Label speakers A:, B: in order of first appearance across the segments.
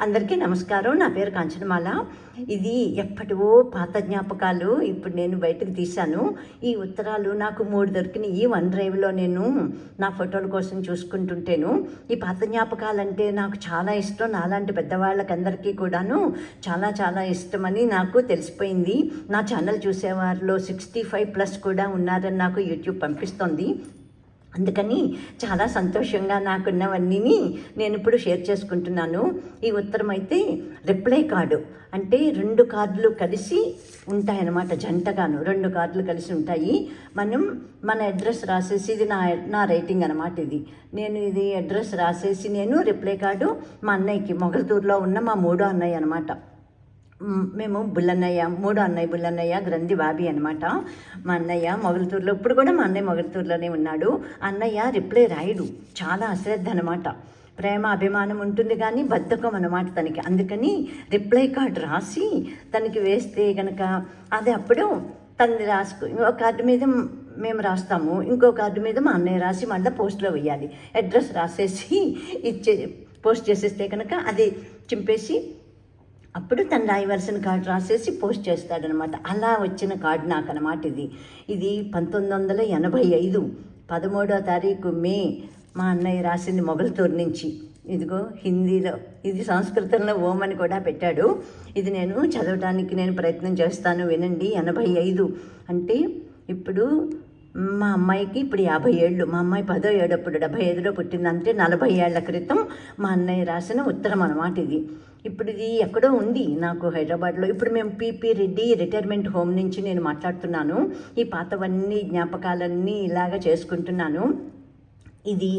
A: అందరికీ నమస్కారం. నా పేరు కాంచనమాల. ఇది ఎప్పటివో పాత జ్ఞాపకాలు. ఇప్పుడు నేను బయటకు తీశాను. ఈ ఉత్తరాలు నాకు మూడు దొరికినాయి. ఈ వన్ డ్రైవ్లో నేను నా ఫోటోల కోసం చూసుకుంటుంటేను. ఈ పాత జ్ఞాపకాలంటే నాకు చాలా ఇష్టం. నాలాంటి పెద్దవాళ్ళకందరికీ కూడాను చాలా చాలా ఇష్టమని నాకు తెలిసిపోయింది. నా ఛానల్ చూసేవారిలో సిక్స్టీ ఫైవ్ ప్లస్ కూడా ఉన్నారని నాకు యూట్యూబ్ పంపిస్తోంది. అందుకని చాలా సంతోషంగా నాకున్నవన్నీ నేను ఇప్పుడు షేర్ చేసుకుంటున్నాను. ఈ ఉత్తరం అయితే రిప్లై కార్డు. అంటే రెండు కార్డులు కలిసి ఉంటాయన్నమాట జంటగాను. రెండు కార్డులు కలిసి ఉంటాయి. మనం మన అడ్రస్ రాసేసి ఇది నా నా రైటింగ్ అనమాట ఇది. నేను ఇది అడ్రస్ రాసేసి నేను రిప్లై కార్డు మా అన్నయ్యకి మొగల్తూరులో ఉన్న మా మూడో అన్నయ్య అనమాట మేము బుల్లన్నయ్య మూడో అన్నయ్య బుల్లన్నయ్య గ్రంథి బాబీ అనమాట మా అన్నయ్య మొగల్తూరులో ఇప్పుడు కూడా మా అన్నయ్య మొగలతూరులోనే ఉన్నాడు. అన్నయ్య రిప్లై రాయడు. చాలా అశ్రద్ధ అనమాట ప్రేమ అభిమానం ఉంటుంది కానీ బద్ధకం అనమాట తనకి. అందుకని రిప్లై కార్డు రాసి తనకి వేస్తే గనక అది అప్పుడు తనది రాసుకు ఇంకో కార్డు మీద మేము రాస్తాము. ఇంకో కార్డు మీద మా అన్నయ్య రాసి మళ్ళీ పోస్ట్లో వేయాలి. అడ్రస్ రాసేసి ఇచ్చే పోస్ట్ చేసేస్తే కనుక అది చింపేసి అప్పుడు తను రాయవలసిన కార్డు రాసేసి పోస్ట్ చేస్తాడనమాట. అలా వచ్చిన కార్డు నాకు అనమాట ఇది. ఇది పంతొమ్మిది వందల ఎనభై ఐదు పదమూడో తారీఖు మే మా అన్నయ్య రాసింది మొగల్తూరు నుంచి. ఇదిగో హిందీలో ఇది సంస్కృతంలో ఓం అని కూడా పెట్టాడు. ఇది నేను చదవడానికి నేను ప్రయత్నం చేస్తాను వినండి. ఎనభై ఐదు అంటే ఇప్పుడు మా అమ్మాయికి ఇప్పుడు యాభై ఏళ్ళు. మా అమ్మాయి పదో ఏడప్పుడు డెబ్బై ఐదులో పుట్టిందంటే నలభై ఏళ్ళ క్రితం మా అన్నయ్య రాసిన ఉత్తరం అనమాట ఇది. ఇప్పుడు ఇది ఎక్కడో ఉంది నాకు హైదరాబాద్లో. ఇప్పుడు మేము పీపీ రెడ్డి రిటైర్మెంట్ హోమ్ నుంచి నేను మాట్లాడుతున్నాను. ఈ పాతవన్నీ జ్ఞాపకాలన్నీ ఇలాగ చేసుకుంటున్నాను. ఇది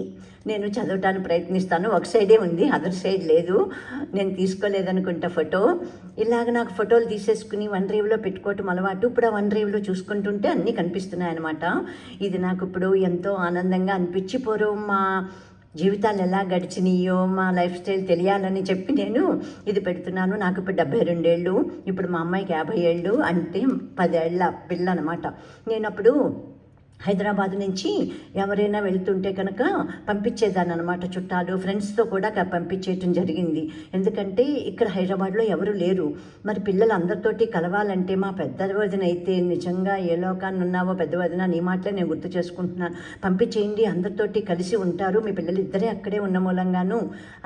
A: నేను చదవటానికి ప్రయత్నిస్తాను. ఒక సైడే ఉంది అదర్ సైడ్ లేదు. నేను తీసుకోలేదనుకుంటా ఫోటో. ఇలాగ నాకు ఫోటోలు తీసేసుకుని వన్ డ్రైవ్లో పెట్టుకోవటం అలవాటు. ఇప్పుడు ఆ వన్ డ్రైవ్లో చూసుకుంటుంటే అన్నీ కనిపిస్తున్నాయి అనమాట ఇది నాకు ఇప్పుడు ఎంతో ఆనందంగా అనిపించి పూర్వం మా జీవితాలు ఎలా గడిచినాయో మా లైఫ్ స్టైల్ తెలియాలని చెప్పి నేను ఇది పెడుతున్నాను. నాకు ఇప్పుడు డెబ్బై రెండేళ్ళు ఇప్పుడు మా అమ్మాయికి యాభై ఏళ్ళు అంటే పదేళ్ళ పిల్ల అనమాట నేను అప్పుడు హైదరాబాద్ నుంచి ఎవరైనా వెళ్తుంటే కనుక పంపించేదాన్నమాట అనమాట చుట్టాలు ఫ్రెండ్స్తో కూడా పంపించేయటం జరిగింది. ఎందుకంటే ఇక్కడ హైదరాబాద్లో ఎవరు లేరు. మరి పిల్లలు అందరితోటి కలవాలంటే మా పెద్ద వదిన అయితే నిజంగా ఏ లోకాన్ని ఉన్నావో పెద్ద వదిన నీ మాటలే నేను గుర్తు చేసుకుంటున్నాను పంపించేయండి అందరితోటి కలిసి ఉంటారు మీ పిల్లలు ఇద్దరే అక్కడే ఉన్న మూలంగాను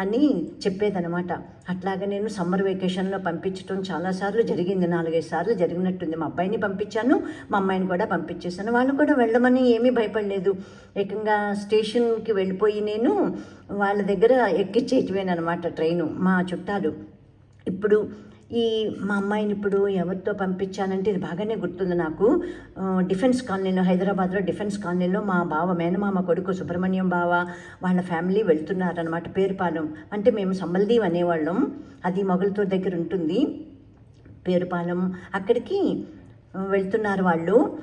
A: అని చెప్పేదనమాట అట్లాగా నేను సమ్మర్ వెకేషన్లో పంపించడం చాలాసార్లు జరిగింది నాలుగైదు సార్లు జరిగినట్టుంది. మా అబ్బాయిని పంపించాను మా అమ్మాయిని కూడా పంపించేశాను. వాళ్ళు కూడా వెళ్ళమని ఏమీ భయపడలేదు. ఏకంగా స్టేషన్కి వెళ్ళిపోయి నేను వాళ్ళ దగ్గర ఎక్కిచ్చేయటమేనమాట ట్రైను మా చుట్టాలు. ఇప్పుడు ఈ మా అమ్మాయిని ఇప్పుడు ఎవరితో పంపించానంటే ఇది బాగానే గుర్తుంది నాకు. డిఫెన్స్ కాలనీలో హైదరాబాద్లో డిఫెన్స్ కాలనీలో మా బావ మేనమామ కొడుకు సుబ్రహ్మణ్యం బావ వాళ్ళ ఫ్యామిలీ వెళ్తున్నారనమాట పేరుపాలెం. అంటే మేము సంబల్దీవ్ అనేవాళ్ళం. అది మొగలతో దగ్గర ఉంటుంది పేరుపాలెం. అక్కడికి వెళ్తున్నారు వాళ్ళు.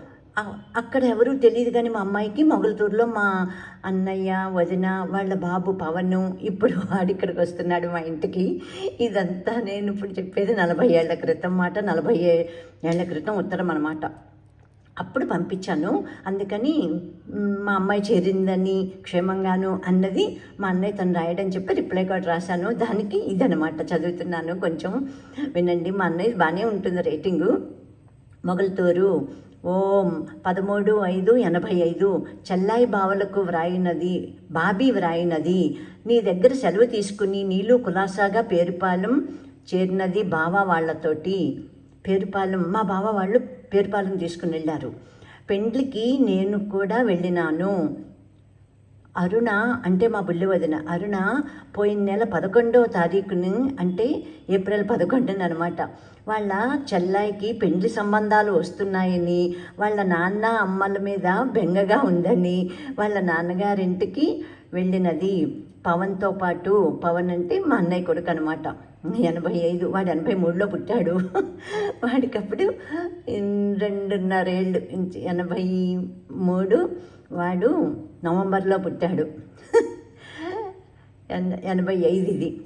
A: అక్కడ ఎవరు తెలియదు కానీ మా అమ్మాయికి మొగలతూరులో మా అన్నయ్య వదిన వాళ్ళ బాబు పవన్ ఇప్పుడు వాడు ఇక్కడికి వస్తున్నాడు మా ఇంటికి. ఇదంతా నేను ఇప్పుడు చెప్పేది నలభై ఏళ్ళ క్రితం మాట నలభై ఏ- ఏళ్ళ క్రితం ఉత్తరం అనమాట అప్పుడు పంపించాను. అందుకని మా అమ్మాయి చేరిందని క్షేమంగాను అన్నది మా అన్నయ్య తను రాయడని చెప్పి రిప్లై కార్డ్ రాశాను. దానికి ఇదనమాట చదువుతున్నాను కొంచెం. వినండి మా అన్నయ్య బాగానే ఉంటుంది రేటింగు. మొగల్తూరు ఓం పదమూడు ఐదు ఎనభై ఐదు. చెల్లాయి బావలకు వ్రాయినది బాబీ వ్రాయినది. నీ దగ్గర సెలవు తీసుకుని నీళ్ళు కులాసాగా పేరుపాలెం చేరినది బావ వాళ్ళతోటి. పేరుపాలెం మా బావ వాళ్ళు పేరుపాలెం తీసుకుని వెళ్ళారు. పెండ్లికి నేను కూడా వెళ్ళినాను. అరుణ అంటే మా బుల్లి వదిన. అరుణ పోయిన నెల పదకొండవ తారీఖుని అంటే ఏప్రిల్ పదకొండున అనమాట వాళ్ళ చెల్లాయికి పెండ్లి సంబంధాలు వస్తున్నాయని వాళ్ళ నాన్న అమ్మల మీద బెంగగా ఉందని వాళ్ళ నాన్నగారింటికి వెళ్ళినది పవన్తో పాటు. పవన్ అంటే మా అన్నయ్య కొడుకు అనమాట ఎనభై ఐదు వాడు ఎనభై మూడులో పుట్టాడు. వాడికప్పుడు రెండున్నరేళ్ళు ఎనభై మూడు వాడు నవంబర్లో పుట్టాడు. ఎన- ఎనభై ఐదు ఇది.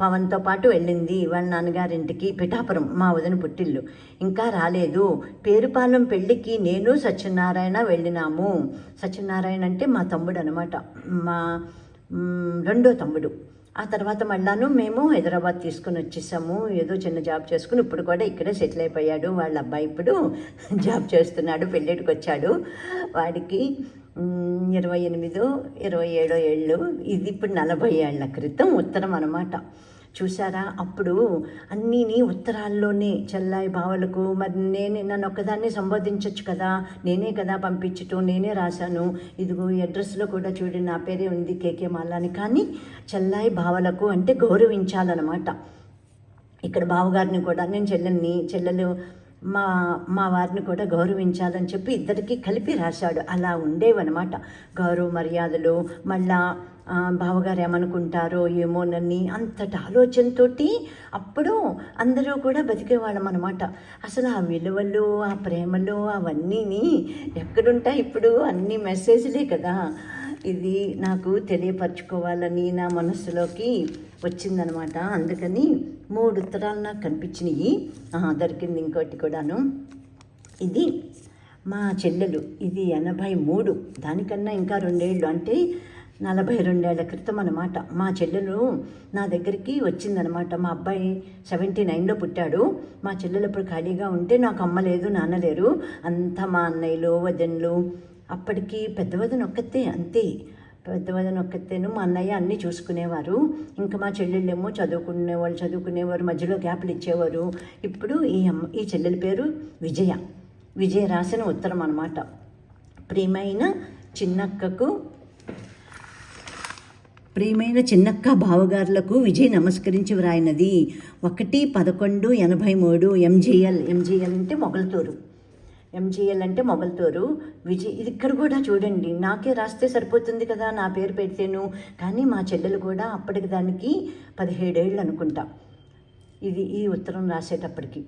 A: పవన్తో పాటు వెళ్ళింది వాళ్ళ నాన్నగారింటికి పిఠాపురం మా వదిన పుట్టిల్లు. ఇంకా రాలేదు. పేరుపాలెం పెళ్ళికి నేను సత్యనారాయణ వెళ్ళినాము. సత్యనారాయణ అంటే మా తమ్ముడు అనమాట మా రెండో తమ్ముడు. ఆ తర్వాత మళ్ళాను మేము హైదరాబాద్ తీసుకుని వచ్చేసాము. ఏదో చిన్న జాబ్ చేసుకుని ఇప్పుడు కూడా ఇక్కడే సెటిల్ అయిపోయాడు. వాళ్ళ అబ్బాయి ఇప్పుడు జాబ్ చేస్తున్నాడు పెళ్ళిడికి వచ్చాడు. వాడికి ఇరవై ఎనిమిదో ఇరవై ఏడో ఏళ్ళు. ఇది ఇప్పుడు నలభై ఏళ్ళ క్రితం ఉత్తరం అనమాట చూసారా అప్పుడు అన్నీని ఉత్తరాల్లోనే చెల్లాయి బావలకు మరి నేనే నన్ను ఒక్కదాన్ని సంబోధించవచ్చు కదా నేనే కదా పంపించటం నేనే రాశాను. ఇదిగో ఈ అడ్రస్లో కూడా చూడండి నా పేరే ఉంది కేకే మాలని కానీ చెల్లాయి బావలకు అంటే గౌరవించాలన్నమాట. ఇక్కడ బావగారిని కూడా నేను చెల్లెల్ని చెల్లెలు మా మా వారిని కూడా గౌరవించాలని చెప్పి ఇద్దరికి కలిపి రాశాడు. అలా ఉండేవన్నమాట. గౌరవ మర్యాదలు మళ్ళా బావగారు ఏమనుకుంటారో ఏమోనని అంతటి ఆలోచనతోటి అప్పుడు అందరూ కూడా బతికేవాళ్ళం అనమాట అసలు ఆ విలువలు ఆ ప్రేమలు అవన్నీని ఎక్కడుంటాయి ఇప్పుడు? అన్ని మెసేజ్లే కదా. ఇది నాకు తెలియపరచుకోవాలని నా మనస్సులోకి వచ్చిందనమాట అందుకని మూడు ఉత్తరాలు నాకు కనిపించినాయి. దొరికింది ఇంకోటి కూడాను. ఇది మా చెల్లెలు ఇది ఎనభై మూడు. దానికన్నా ఇంకా రెండేళ్ళు అంటే నలభై రెండేళ్ళ క్రితం అనమాట మా చెల్లెలు నా దగ్గరికి వచ్చిందనమాట మా అబ్బాయి సెవెంటీ నైన్లో పుట్టాడు. మా చెల్లెలు ఇప్పుడు ఖాళీగా ఉంటే నాకు అమ్మ లేదు నాన్న లేరు. అంతా మా అన్నయ్యలు వదనలు అప్పటికి పెద్ద వదన ఒక్కతే అంతే. పెద్ద వదన ఒక్కతేను మా అన్నయ్య అన్నీ చూసుకునేవారు. ఇంకా మా చెల్లెళ్ళేమో చదువుకునేవాళ్ళు చదువుకునేవారు మధ్యలో గ్యాప్లు ఇచ్చేవారు. ఇప్పుడు ఈ అమ్మ ఈ చెల్లెల పేరు విజయ. విజయ రాసిన ఉత్తరం అనమాట ప్రియమైన చిన్నక్కకు ప్రియమైన చిన్నక్క బావగారులకు విజయ్ నమస్కరించి వ్రాయినది. ఒకటి పదకొండు ఎనభై మూడు ఎంజీఎల్. ఎంజీఎల్ అంటే మొగల్తూరు. ఎంజీఎల్ అంటే మొగల్తోరు విజయ్ ఇది ఇక్కడ కూడా చూడండి. నాకే రాస్తే సరిపోతుంది కదా నా పేరు పెడితేను. కానీ మా చెల్లెలు కూడా అప్పటికి దానికి పదిహేడేళ్ళు అనుకుంటా. ఇది ఈ ఉత్తరం రాసేటప్పటికి.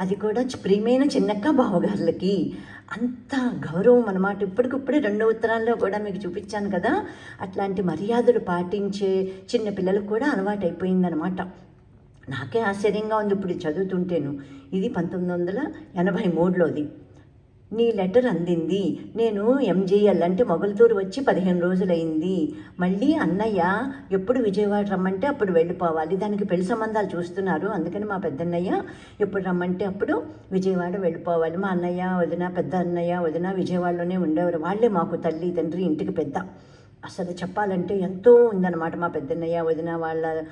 A: అది కూడా ప్రియమైన చిన్నక్క బావగారులకి. అంత గౌరవం అన్నమాట. ఇప్పటికిప్పుడే రెండో ఉత్తరాల్లో కూడా మీకు చూపించాను కదా. అట్లాంటి మర్యాదలు పాటించే చిన్న పిల్లలకు కూడా అలవాటు అయిపోయిందనమాట నాకే ఆశ్చర్యంగా ఉంది ఇప్పుడు చదువుతుంటేను. ఇది పంతొమ్మిది వందల ఎనభై మూడులోది. నీ లెటర్ అందింది. నేను ఎంజీఎల్ అంటే మొగల్తూరు వచ్చి పదిహేను రోజులైంది. మళ్ళీ అన్నయ్య ఎప్పుడు విజయవాడ రమ్మంటే అప్పుడు వెళ్ళిపోవాలి. దానికి పెళ్ళి సంబంధాలు చూస్తున్నారు. అందుకని మా పెద్దన్నయ్య ఎప్పుడు రమ్మంటే అప్పుడు విజయవాడ వెళ్ళిపోవాలి. మా అన్నయ్య వదిన పెద్ద అన్నయ్య వదిన విజయవాడలోనే ఉండేవారు. వాళ్ళే మాకు తల్లి తండ్రి ఇంటికి పెద్ద. అసలు చెప్పాలంటే ఎంతో ఉందన్నమాట మా పెద్దన్నయ్య వదిన వాళ్ళ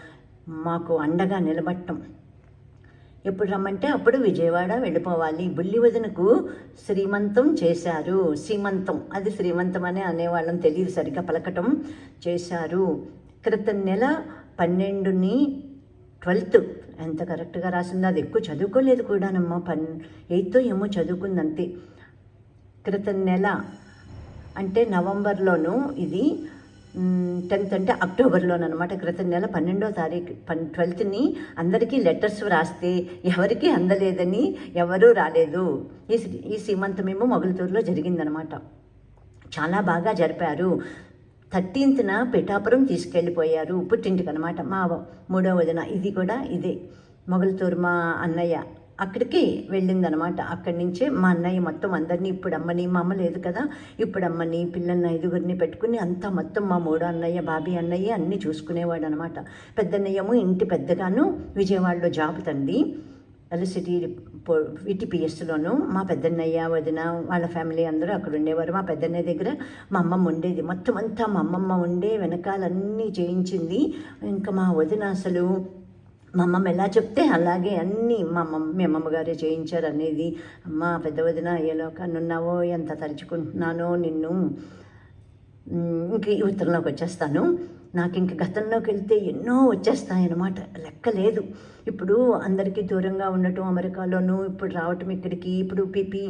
A: మాకు అండగా నిలబట్టం. ఎప్పుడు రమ్మంటే అప్పుడు విజయవాడ వెళ్ళిపోవాలి. బుల్లి వదినకు శ్రీమంతం చేశారు. శ్రీమంతం అది శ్రీమంతం అనే అనేవాళ్ళం తెలియదు సరిగ్గా పలకటం చేశారు. క్రితం నెల పన్నెండుని ట్వెల్త్ ఎంత కరెక్ట్గా రాసిందో అది ఎక్కువ చదువుకోలేదు కూడానమ్మా. పన్ ఎయిత్ ఏమో చదువుకుంది అంతే క్రితం నెల అంటే నవంబర్లోనూ ఇది టెన్త్ అంటే అక్టోబర్లోనమాట క్రితం నెల పన్నెండో తారీఖు పన్ ట్వెల్త్ని అందరికీ లెటర్స్ వ్రాస్తే ఎవరికీ అందలేదని ఎవరూ రాలేదు. ఈ ఈ ఈ సీమంతమేమో మొగల్తూరులో జరిగిందనమాట చాలా బాగా జరిపారు. థర్టీన్త్న పిఠాపురం తీసుకెళ్ళిపోయారు పుట్టింటికి అనమాట మా మూడవ వదిన ఇది కూడా ఇదే. మొగల్తూరు మా అన్నయ్య. అక్కడికి వెళ్ళిందనమాట. అక్కడి నుంచే మా అన్నయ్య మొత్తం అందరినీ ఇప్పుడు అమ్మని మా అమ్మ లేదు కదా ఇప్పుడు అమ్మని పిల్లల్ని ఐదుగురిని పెట్టుకుని అంతా మొత్తం మా మూడో అన్నయ్య బాబీ అన్నయ్య అన్నీ చూసుకునేవాడు అనమాట పెద్దన్నయ్యము ఇంటి పెద్దగాను విజయవాడలో జాబ్ తండి ఎలసిటీ విటిపిఎస్లోను మా పెద్దన్నయ్య వదిన వాళ్ళ ఫ్యామిలీ అందరూ అక్కడ ఉండేవారు. మా పెద్దన్నయ్య దగ్గర మా అమ్మమ్మ ఉండేది. మొత్తం అంతా మా అమ్మమ్మ ఉండే వెనకాలన్నీ చేయించింది. ఇంకా మా వదిన అసలు మా అమ్మమ్మ ఎలా చెప్తే అలాగే అన్నీ మా అమ్మమ్మ మీ అమ్మమ్మగారే చేయించారు అనేది అమ్మ పెద్ద వదిన ఏ లోకాన్ని ఎంత తలుచుకుంటున్నానో నిన్ను ఇంక ఈ ఉత్తరంలోకి వచ్చేస్తాను. నాకు ఇంక గతంలోకి వెళ్తే ఎన్నో వచ్చేస్తాయన్నమాట. లెక్క లేదు. ఇప్పుడు అందరికీ దూరంగా ఉండటం అమెరికాలోనూ ఇప్పుడు రావటం ఇక్కడికి ఇప్పుడు పిపి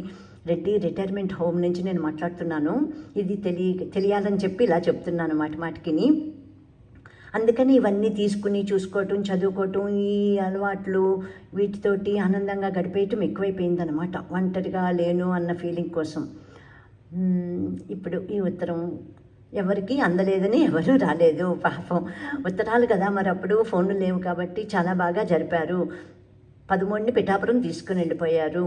A: రెడ్డి రిటైర్మెంట్ హోమ్ నుంచి నేను మాట్లాడుతున్నాను. ఇది తెలియ తెలియాలని చెప్పి ఇలా చెప్తున్నాను మాట మాటికిని. అందుకని ఇవన్నీ తీసుకుని చూసుకోవటం చదువుకోవటం ఈ అలవాట్లు వీటితోటి ఆనందంగా గడిపేయటం ఎక్కువైపోయిందనమాట ఒంటరిగా లేను అన్న ఫీలింగ్ కోసం. ఇప్పుడు ఈ ఉత్తరం ఎవరికి అందలేదని ఎవరు రాలేదు. పాపం ఉత్తరాలు కదా మరి అప్పుడు ఫోన్లు లేవు కాబట్టి చాలా బాగా జరిపారు. పదమూడుని పిఠాపురం తీసుకుని వెళ్ళిపోయారు.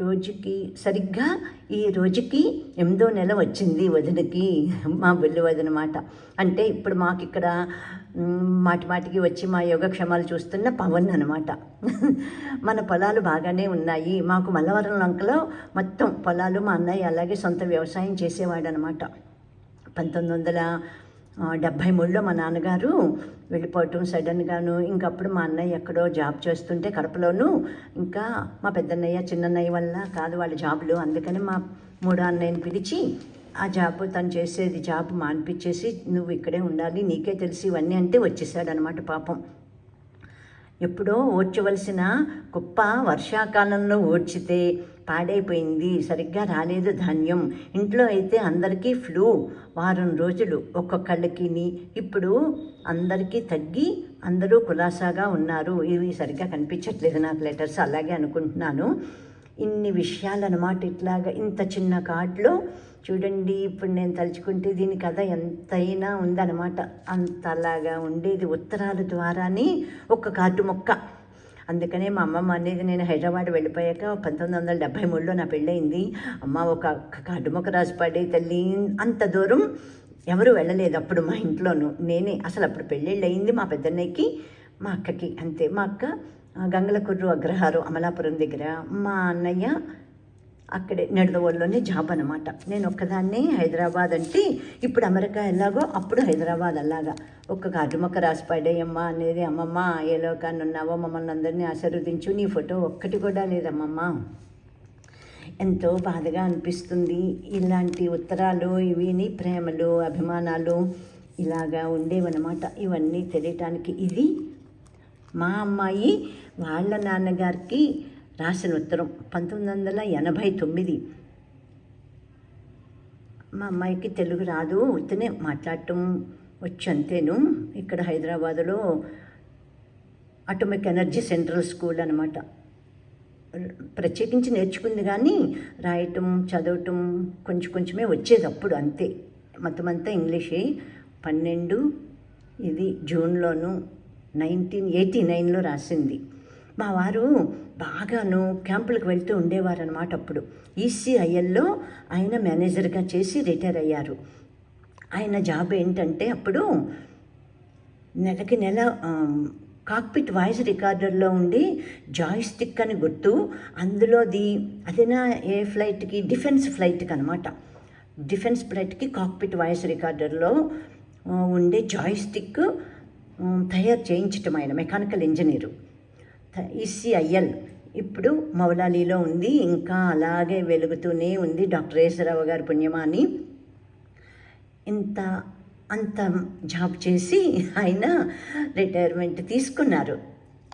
A: రోజుకి సరిగ్గా ఈ రోజుకి ఎనిమిదో నెల వచ్చింది వదినకి మా బిల్లు వదినమాట అంటే ఇప్పుడు మాకు ఇక్కడ మాటి మాటికి వచ్చి మా యోగక్షేమాలు చూస్తున్న పవన్ అనమాట మన పొలాలు బాగానే ఉన్నాయి. మాకు మల్లవరం లంకలో మొత్తం పొలాలు మా అన్నయ్య అలాగే సొంత వ్యవసాయం చేసేవాడనమాట పంతొమ్మిది వందల డెబ్భై మూడులో మా నాన్నగారు వెళ్ళిపోవటం సడన్గాను ఇంకప్పుడు మా అన్నయ్య ఎక్కడో జాబ్ చేస్తుంటే కడపలోను ఇంకా మా పెద్దన్నయ్య చిన్నన్నయ్య వల్ల కాదు వాళ్ళ జాబులు. అందుకని మా మూడో అన్నయ్యని పిలిచి ఆ జాబ్ తను చేసేది జాబ్ మానిపించేసి నువ్వు ఇక్కడే ఉండాలి నీకే తెలిసి ఇవన్నీ అంటే వచ్చేసాడనమాట పాపం. ఎప్పుడో ఓడ్చవలసిన కుప్ప వర్షాకాలంలో ఓడ్చితే పాడైపోయింది సరిగ్గా రాలేదు ధాన్యం. ఇంట్లో అయితే అందరికీ ఫ్లూ వారం రోజులు ఒక్కొక్కళ్ళకిని ఇప్పుడు అందరికీ తగ్గి అందరూ కులాసాగా ఉన్నారు. ఇవి సరిగ్గా కనిపించట్లేదు నాకు లెటర్స్ అలాగే అనుకుంటున్నాను. ఇన్ని విషయాలన్నమాట ఇట్లాగా ఇంత చిన్న కార్డులో చూడండి ఇప్పుడు నేను తలుచుకుంటే దీని కథ ఎంతైనా ఉందన్నమాట. అంతలాగా ఉండేది ఉత్తరాల ద్వారానే ఒక కాటు మొక్క. అందుకనే మా అమ్మమ్మ అనేది నేను హైదరాబాద్ వెళ్ళిపోయాక పంతొమ్మిది వందల డెబ్భై మూడులో నా పెళ్ళయింది. అమ్మ ఒక కాటు మొక్క రాసి పడే తల్లి అంత దూరం ఎవరు వెళ్ళలేదు అప్పుడు మా ఇంట్లోనూ. నేనే అసలు అప్పుడు పెళ్ళిళ్ళు అయింది మా పెద్దన్నయ్యకి మా అక్కకి అంతే. మా అక్క గంగలకుర్రు అగ్రహారం అమలాపురం దగ్గర. మా అన్నయ్య అక్కడే నెడదవోళ్ళలోనే జాబ్ అనమాట నేను ఒక్కదాన్నే హైదరాబాద్ అంటే ఇప్పుడు అమెరికా ఎలాగో అప్పుడు హైదరాబాద్ అలాగా. ఒక్క కార్డు మొక్క రాసి అనేది అమ్మమ్మ ఏ లోకాన్ని ఉన్నావో మమ్మల్ని అందరినీ ఆశీర్వదించు నీ ఫోటో ఒక్కటి కూడా లేదమ్మమ్మ. ఎంతో బాధగా అనిపిస్తుంది. ఇలాంటి ఉత్తరాలు ఇవిని ప్రేమలు అభిమానాలు ఇలాగా ఉండేవన్నమాట. ఇవన్నీ తెలియటానికి ఇది మా అమ్మాయి వాళ్ళ నాన్నగారికి రాసిన ఉత్తరం పంతొమ్మిది వందల ఎనభై తొమ్మిది. మా అమ్మాయికి తెలుగు రాదు ఉత్తనే మాట్లాడటం వచ్చు అంతేను ఇక్కడ హైదరాబాదులో అటోమిక్ ఎనర్జీ సెంట్రల్ స్కూల్ అనమాట ప్రత్యేకించి నేర్చుకుంది కానీ రాయటం చదవటం కొంచెం కొంచెమే వచ్చేది అప్పుడు అంతే. మొత్తం అంతా ఇంగ్లీషే. పన్నెండు ఇది జూన్లోను నైన్టీన్ ఎయిటీ నైన్లో రాసింది. మా వారు బాగాను క్యాంపులకు వెళ్తూ ఉండేవారు అనమాట అప్పుడు. ఈసీఐఎల్లో ఆయన మేనేజర్గా చేసి రిటైర్ అయ్యారు. ఆయన జాబ్ ఏంటంటే అప్పుడు నెలకి నెల కాక్పిట్ వాయిస్ రికార్డర్లో ఉండి జాయిస్టిక్ అని గుర్తు అందులోది అదేనా ఏ ఫ్లైట్కి డిఫెన్స్ ఫ్లైట్కి అనమాట డిఫెన్స్ ఫ్లైట్కి కాక్పిట్ వాయిస్ రికార్డర్లో ఉండే జాయిస్టిక్ తయారు చేయించటం ఆయన మెకానికల్ ఇంజనీరు. ఈసీఐఎల్. ఇప్పుడు మౌలాలీలో ఉంది ఇంకా అలాగే వెలుగుతూనే ఉంది డాక్టర్ ఏసరావు గారి పుణ్యమాని. ఇంత అంత జాబ్ చేసి ఆయన రిటైర్మెంట్ తీసుకున్నారు.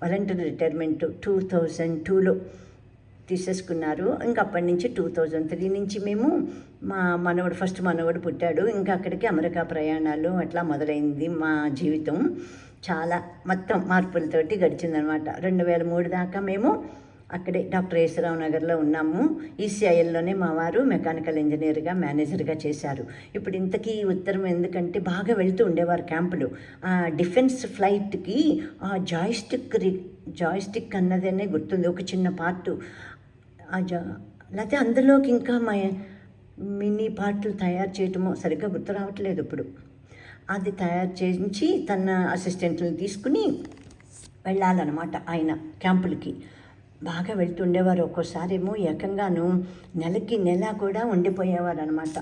A: వాలంటీర్ రిటైర్మెంట్ టూ థౌజండ్ టూలో తీసేసుకున్నారు. ఇంకా అప్పటి నుంచి టూ థౌజండ్ త్రీ నుంచి మేము మా మనవడు ఫస్ట్ మనవడు పుట్టాడు. ఇంకా అక్కడికి అమెరికా ప్రయాణాలు అట్లా మొదలైంది మా జీవితం. చాలా మొత్తం మార్పులతోటి గడిచిందనమాట రెండు వేల మూడు దాకా మేము అక్కడే డాక్టర్ యేసరావు నగర్లో ఉన్నాము. ఈసీఐఎల్లోనే మా వారు మెకానికల్ ఇంజనీర్గా మేనేజర్గా చేశారు. ఇప్పుడు ఇంతకీ ఉత్తరం ఎందుకంటే బాగా వెళ్తూ ఉండేవారు క్యాంపులు. ఆ డిఫెన్స్ ఫ్లైట్కి ఆ జాయిస్టిక్ రి జాయిస్టిక్ అన్నదనే గుర్తుంది. ఒక చిన్న పార్టు. ఆ జా లేకపోతే అందులోకి ఇంకా మా మినీ పార్ట్లు తయారు చేయటమో సరిగ్గా గుర్తు రావట్లేదు ఇప్పుడు. అది తయారు చేయించి తన అసిస్టెంట్లను తీసుకుని వెళ్ళాలన్నమాట ఆయన క్యాంపులకి. బాగా వెళ్తుండేవారు. ఒక్కోసారి ఏమో ఏకంగాను నెలకి నెల కూడా ఉండిపోయేవారు అనమాట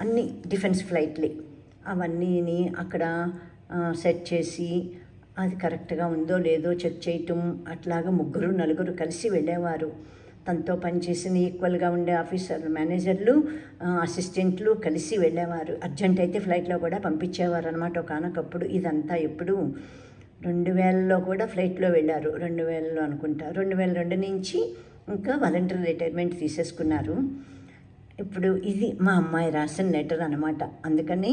A: అన్ని డిఫెన్స్ ఫ్లైట్లే. అవన్నీని అక్కడ సెట్ చేసి అది కరెక్ట్గా ఉందో లేదో చెక్ చేయటం అట్లాగా ముగ్గురు నలుగురు కలిసి వెళ్ళేవారు. తనతో పనిచేసిన ఈక్వల్గా ఉండే ఆఫీసర్లు మేనేజర్లు అసిస్టెంట్లు కలిసి వెళ్ళేవారు. అర్జెంట్ అయితే ఫ్లైట్లో కూడా పంపించేవారు అనమాట ఒకనొకప్పుడు. ఇదంతా ఎప్పుడు రెండు వేలలో కూడా ఫ్లైట్లో వెళ్ళారు. రెండు వేలలో అనుకుంటా. రెండు వేల రెండు నుంచి ఇంకా వాలంటీర్ రిటైర్మెంట్ తీసేసుకున్నారు. ఇప్పుడు ఇది మా అమ్మాయి రాసిన లెటర్ అనమాట అందుకని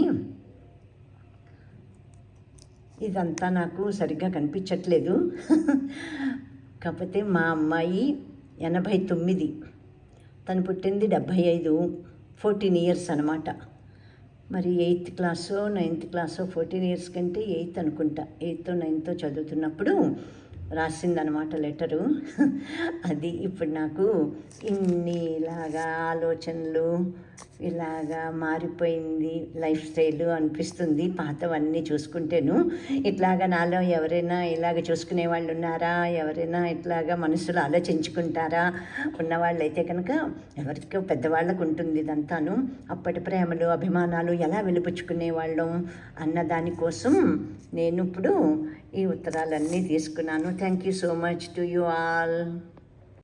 A: ఇదంతా నాకు సరిగ్గా కనిపించట్లేదు. కాకపోతే మా అమ్మాయి ఎనభై తొమ్మిది. తను పుట్టింది డెబ్భై ఐదు ఫోర్టీన్ ఇయర్స్ అనమాట మరి ఎయిత్ క్లాసో నైన్త్ క్లాసో ఫోర్టీన్ ఇయర్స్ కంటే ఎయిత్ అనుకుంటా. ఎయిత్ నైన్త్ చదువుతున్నప్పుడు రాసిందనమాట లెటరు. అది ఇప్పుడు నాకు ఇన్ని ఇలాగా ఆలోచనలు ఇలాగా మారిపోయింది లైఫ్ స్టైల్ అనిపిస్తుంది పాతవన్నీ చూసుకుంటేను. ఇట్లాగా నాలో ఎవరైనా ఇలాగ చూసుకునే వాళ్ళు ఉన్నారా? ఎవరైనా ఇట్లాగా మనసులు ఆలోచించుకుంటారా? ఉన్నవాళ్ళు అయితే కనుక ఎవరికి పెద్దవాళ్ళకు ఉంటుంది ఇదంతాను. అప్పటి ప్రేమలు అభిమానాలు ఎలా వెలిపుచ్చుకునే వాళ్ళం అన్న దానికోసం నేను ఇప్పుడు ఈ ఉత్తరాలన్నీ తీసుకున్నాను. Thank you so much to you all